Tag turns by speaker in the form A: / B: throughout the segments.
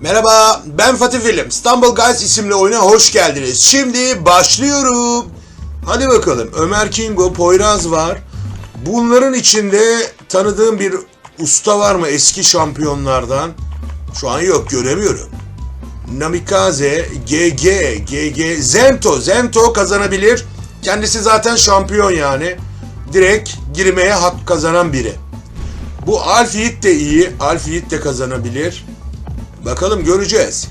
A: Merhaba, ben Fatih Film. İstanbul Guys isimli oyuna hoş geldiniz. Şimdi başlıyorum. Hadi bakalım. Ömer Kingo, Poyraz var. Bunların içinde tanıdığım bir usta var mı eski şampiyonlardan? Şu an yok, göremiyorum. Namikaze, GG, GG, Zento, Zento kazanabilir. Kendisi zaten şampiyon yani. Direkt girmeye hak kazanan biri. Bu Alfiyit de iyi. Alfiyit de kazanabilir. Bakalım göreceğiz.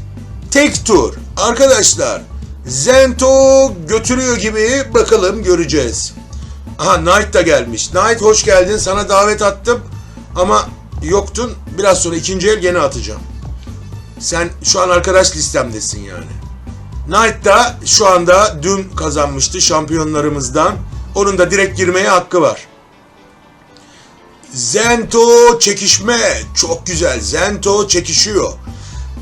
A: Tek tur. Arkadaşlar Zento götürüyor gibi bakalım göreceğiz. Aha Knight da gelmiş. Knight hoş geldin. Sana davet attım ama yoktun. Biraz sonra ikinci el gene atacağım. Sen şu an arkadaş listemdesin yani. Knight da şu anda dün kazanmıştı şampiyonlarımızdan. Onun da direkt girmeye hakkı var. Zento çekişme. Çok güzel. Zento çekişiyor.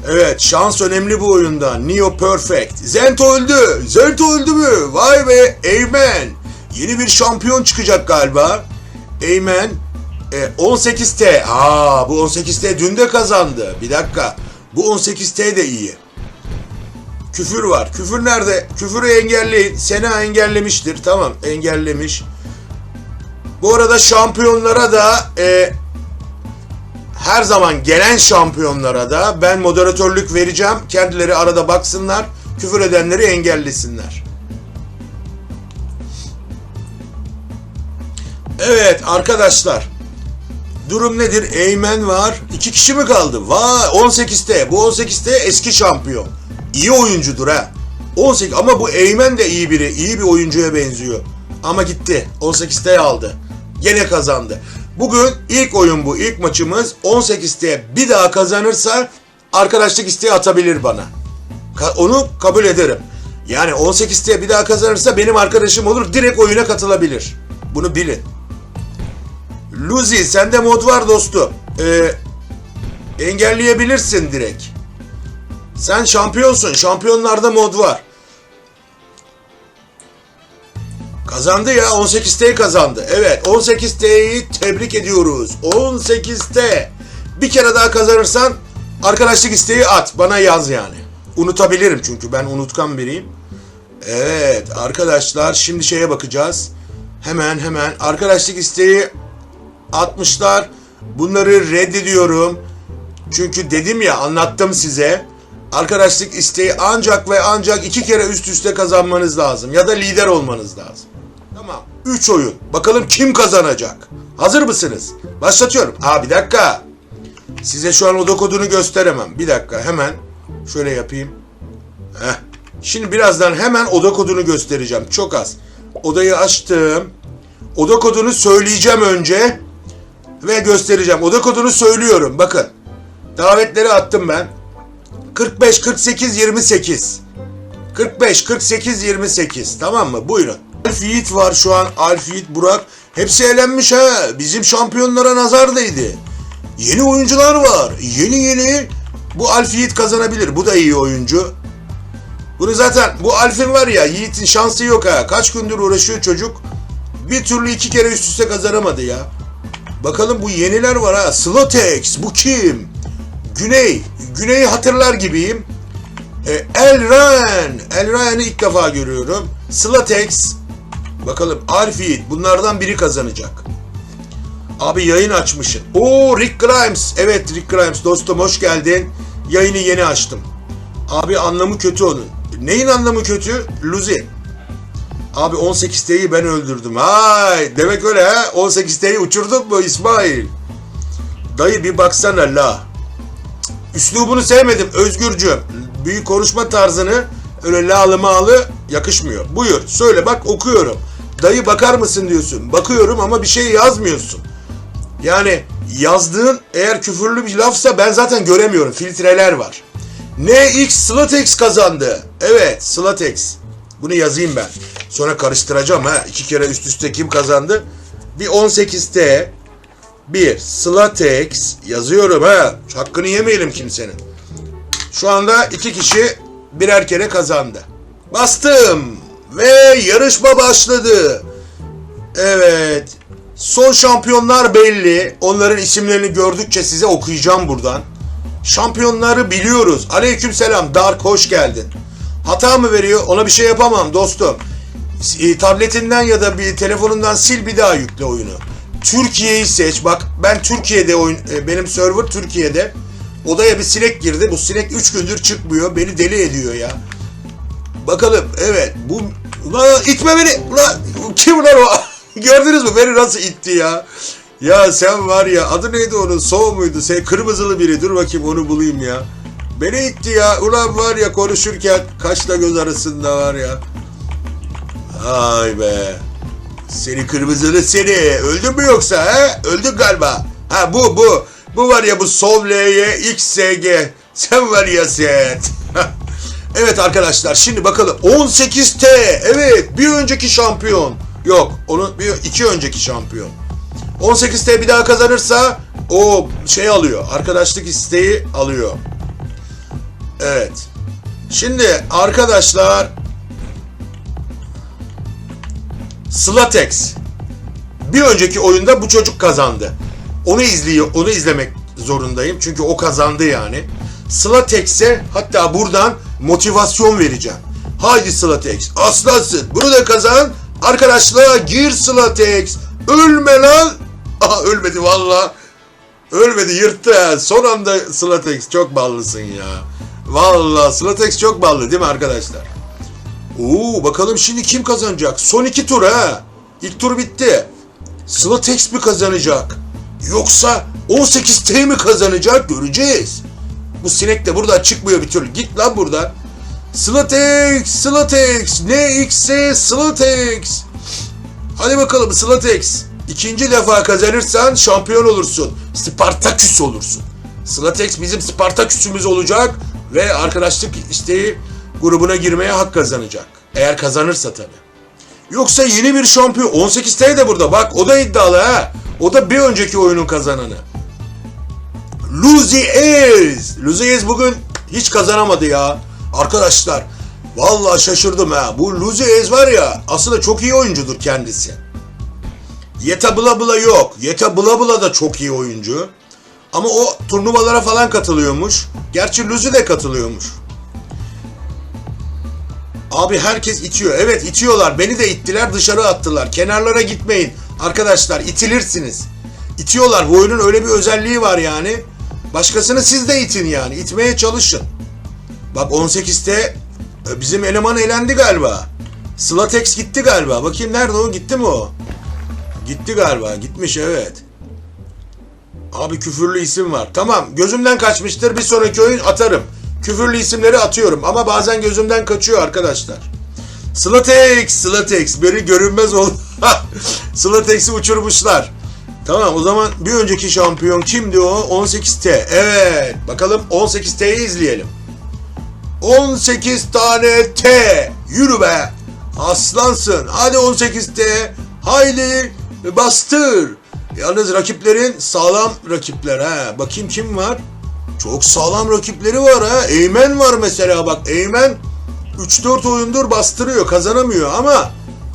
A: Evet şans önemli bu oyunda. Neo Perfect. Zento öldü. Zento öldü mü? Vay be. Amen. Yeni bir şampiyon çıkacak galiba. Amen. E, 18T. Aa bu 18T dün de kazandı. Bir dakika. Bu 18T de iyi. Küfür var. Küfür nerede? Küfürü engelleyin. Sena engellemiştir. Tamam engellemiş. Bu arada şampiyonlara da e, her zaman gelen şampiyonlara da ben moderatörlük vereceğim. Kendileri arada baksınlar. Küfür edenleri engellesinler. Evet arkadaşlar. Durum nedir? Eymen var. İki kişi mi kaldı? Vay 18'te. Bu 18'te eski şampiyon. İyi oyuncudur ha. 18 ama bu Eymen de iyi biri. iyi bir oyuncuya benziyor. Ama gitti. 18'te aldı. Yine kazandı. Bugün ilk oyun bu. ilk maçımız 18'te bir daha kazanırsa arkadaşlık isteği atabilir bana. Ka- onu kabul ederim. Yani 18'te bir daha kazanırsa benim arkadaşım olur. Direkt oyuna katılabilir. Bunu bilin. Luzi sende mod var dostum. Ee, engelleyebilirsin direkt. Sen şampiyonsun. Şampiyonlarda mod var. Kazandı ya 18T kazandı. Evet 18T'yi tebrik ediyoruz. 18T. Bir kere daha kazanırsan arkadaşlık isteği at. Bana yaz yani. Unutabilirim çünkü ben unutkan biriyim. Evet arkadaşlar şimdi şeye bakacağız. Hemen hemen arkadaşlık isteği atmışlar. Bunları reddediyorum. Çünkü dedim ya anlattım size. Arkadaşlık isteği ancak ve ancak iki kere üst üste kazanmanız lazım. Ya da lider olmanız lazım. Tamam. Üç oyun. Bakalım kim kazanacak? Hazır mısınız? Başlatıyorum. Aa bir dakika. Size şu an oda kodunu gösteremem. Bir dakika hemen şöyle yapayım. Heh. Şimdi birazdan hemen oda kodunu göstereceğim. Çok az. Odayı açtım. Oda kodunu söyleyeceğim önce ve göstereceğim. Oda kodunu söylüyorum. Bakın. Davetleri attım ben. 45 48 28. 45 48 28. Tamam mı? Buyurun. Alf Yiğit var şu an. Alf Yiğit Burak. Hepsi elenmiş ha. Bizim şampiyonlara nazar değdi. Yeni oyuncular var. Yeni yeni. Bu Alf Yiğit kazanabilir. Bu da iyi oyuncu. Bunu zaten bu Alf'in var ya Yiğit'in şansı yok ha. Kaç gündür uğraşıyor çocuk. Bir türlü iki kere üst üste kazanamadı ya. Bakalım bu yeniler var ha. Slotex bu kim? Güney. Güney'i hatırlar gibiyim. E, Elran. Elran'ı ilk defa görüyorum. Slatex. Bakalım Alfie. Bunlardan biri kazanacak. Abi yayın açmışsın. Oo Rick Grimes. Evet Rick Grimes dostum hoş geldin. Yayını yeni açtım. Abi anlamı kötü onun. Neyin anlamı kötü? Luzi. Abi 18T'yi ben öldürdüm. Hay demek öyle ha. 18T'yi uçurdun mu İsmail? Dayı bir baksana la. Üslubunu sevmedim Özgürcüğüm. Büyük konuşma tarzını öyle lağlı mağlı yakışmıyor. Buyur söyle bak okuyorum. Dayı bakar mısın diyorsun. Bakıyorum ama bir şey yazmıyorsun. Yani yazdığın eğer küfürlü bir lafsa ben zaten göremiyorum. Filtreler var. NX Slatex kazandı. Evet Slatex. Bunu yazayım ben. Sonra karıştıracağım ha. İki kere üst üste kim kazandı? Bir 18T. Bir Slatex. Yazıyorum ha. Hakkını yemeyelim kimsenin. Şu anda iki kişi birer kere kazandı. Bastım. Ve yarışma başladı. Evet. Son şampiyonlar belli. Onların isimlerini gördükçe size okuyacağım buradan. Şampiyonları biliyoruz. Aleykümselam Dark hoş geldin. Hata mı veriyor? Ona bir şey yapamam dostum. E, tabletinden ya da bir telefonundan sil bir daha yükle oyunu. Türkiye'yi seç. Bak ben Türkiye'de oyun e, benim server Türkiye'de. Odaya bir sinek girdi. Bu sinek 3 gündür çıkmıyor. Beni deli ediyor ya. Bakalım evet bu Ulan itme beni. Ulan kim lan o? Gördünüz mü beni nasıl itti ya? Ya sen var ya adı neydi onun? Soğ muydu? Sen kırmızılı biri. Dur bakayım onu bulayım ya. Beni itti ya. Ulan var ya konuşurken kaşla göz arasında var ya. Ay be. Seni kırmızılı seni. Öldün mü yoksa he? Öldün galiba. Ha bu bu. Bu var ya bu Sovl'ye XSG. Sen var ya sen. evet arkadaşlar şimdi bakalım. 18T. Evet bir önceki şampiyon. Yok onun bir iki önceki şampiyon. 18T bir daha kazanırsa o şey alıyor. Arkadaşlık isteği alıyor. Evet. Şimdi arkadaşlar Slatex. Bir önceki oyunda bu çocuk kazandı. Onu izliyor, onu izlemek zorundayım. Çünkü o kazandı yani. Slatex'e hatta buradan motivasyon vereceğim. Haydi Slatex, aslansın. Bunu da kazan. Arkadaşlığa gir Slatex. Ölme lan. Aha ölmedi valla. Ölmedi yırttı ha. Son anda Slatex çok ballısın ya. Valla Slatex çok ballı değil mi arkadaşlar? Oo bakalım şimdi kim kazanacak? Son iki tur ha. İlk tur bitti. Slatex mi kazanacak? Yoksa 18T mi kazanacak? Göreceğiz. Bu sinek de burada çıkmıyor bir türlü. Git lan buradan. Slatex, Slatex, NX, Slatex. Hadi bakalım Slatex. İkinci defa kazanırsan şampiyon olursun. Spartaküs olursun. Slatex bizim Spartaküs'ümüz olacak ve arkadaşlık isteği grubuna girmeye hak kazanacak. Eğer kazanırsa tabii. Yoksa yeni bir şampiyon. 18T de burada. Bak o da iddialı ha. O da bir önceki oyunun kazananı. Luzi Ez. Luzi Ez bugün hiç kazanamadı ya. Arkadaşlar vallahi şaşırdım ha. Bu Luzi Ez var ya aslında çok iyi oyuncudur kendisi. Yeta Bla Bla yok. Yeta Bla Bla da çok iyi oyuncu. Ama o turnuvalara falan katılıyormuş. Gerçi Luzi de katılıyormuş. Abi herkes itiyor. Evet itiyorlar. Beni de ittiler dışarı attılar. Kenarlara gitmeyin. Arkadaşlar itilirsiniz. İtiyorlar. Bu oyunun öyle bir özelliği var yani. Başkasını siz de itin yani. İtmeye çalışın. Bak 18'te e, bizim eleman elendi galiba. Slatex gitti galiba. Bakayım nerede o? Gitti mi o? Gitti galiba. Gitmiş evet. Abi küfürlü isim var. Tamam gözümden kaçmıştır. Bir sonraki oyun atarım. Küfürlü isimleri atıyorum ama bazen gözümden kaçıyor arkadaşlar. Slatex, Slatex beni görünmez ol. Slatex'i uçurmuşlar. Tamam o zaman bir önceki şampiyon kimdi o? 18T. Evet. Bakalım 18T'yi izleyelim. 18 tane T. Yürü be. Aslansın. Hadi 18T. Haydi bastır. Yalnız rakiplerin sağlam rakipler ha. Bakayım kim var? Çok sağlam rakipleri var ha. Eymen var mesela bak. Eymen 3-4 oyundur bastırıyor. Kazanamıyor ama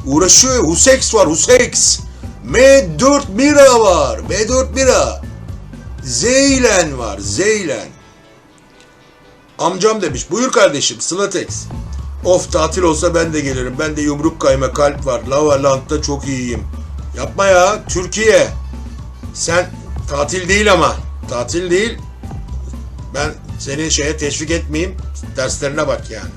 A: uğraşıyor. Husex var. Husex. M4 Mira var. M4 Mira. Zeylen var. Zeylen. Amcam demiş. Buyur kardeşim. Slatex. Of tatil olsa ben de gelirim. Ben de yumruk kayma kalp var. Lava Land'da çok iyiyim. Yapma ya. Türkiye. Sen tatil değil ama. Tatil değil. Ben seni şeye teşvik etmeyeyim. Derslerine bak yani.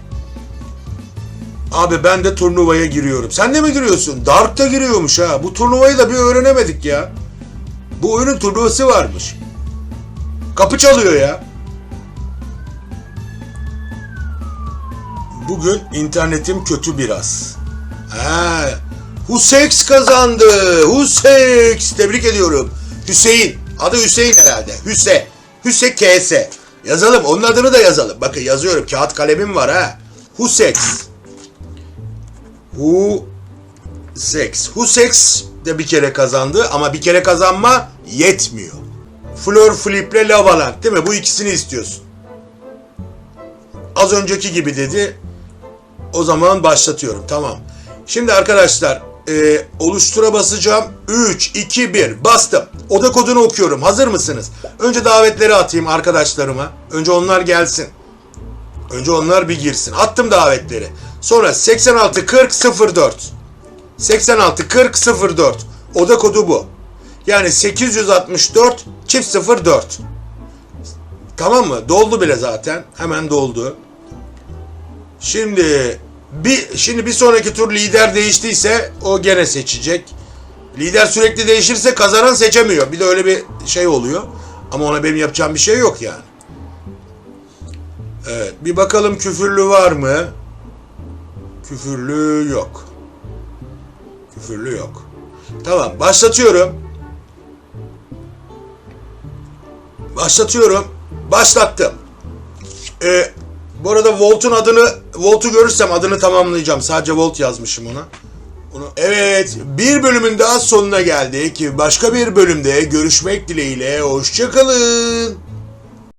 A: Abi ben de turnuvaya giriyorum. Sen de mi giriyorsun? Dark'ta giriyormuş ha. Bu turnuvayı da bir öğrenemedik ya. Bu oyunun turnuvası varmış. Kapı çalıyor ya. Bugün internetim kötü biraz. Ha, Husex kazandı. Husex. Tebrik ediyorum. Hüseyin. Adı Hüseyin herhalde. Hüse. Hüse KS. Yazalım. Onun adını da yazalım. Bakın yazıyorum. Kağıt kalemim var ha. Husex. Husex. Husex de bir kere kazandı ama bir kere kazanma yetmiyor. Flor Flip'le Lavaland değil mi? Bu ikisini istiyorsun. Az önceki gibi dedi. O zaman başlatıyorum. Tamam. Şimdi arkadaşlar e, oluştura basacağım. 3, 2, 1 bastım. Oda kodunu okuyorum. Hazır mısınız? Önce davetleri atayım arkadaşlarıma. Önce onlar gelsin. Önce onlar bir girsin. Attım davetleri. Sonra 86 40 04. 86 40 04. Oda kodu bu. Yani 864 çift 04. Tamam mı? Doldu bile zaten. Hemen doldu. Şimdi bir şimdi bir sonraki tur lider değiştiyse o gene seçecek. Lider sürekli değişirse kazanan seçemiyor. Bir de öyle bir şey oluyor. Ama ona benim yapacağım bir şey yok yani. Evet, bir bakalım küfürlü var mı? Küfürlü yok. Küfürlü yok. Tamam, başlatıyorum. Başlatıyorum. Başlattım. Ee, bu arada Volt'un adını, Volt'u görürsem adını tamamlayacağım. Sadece Volt yazmışım ona. Onu, evet, bir bölümün daha sonuna geldik. Başka bir bölümde görüşmek dileğiyle. Hoşçakalın.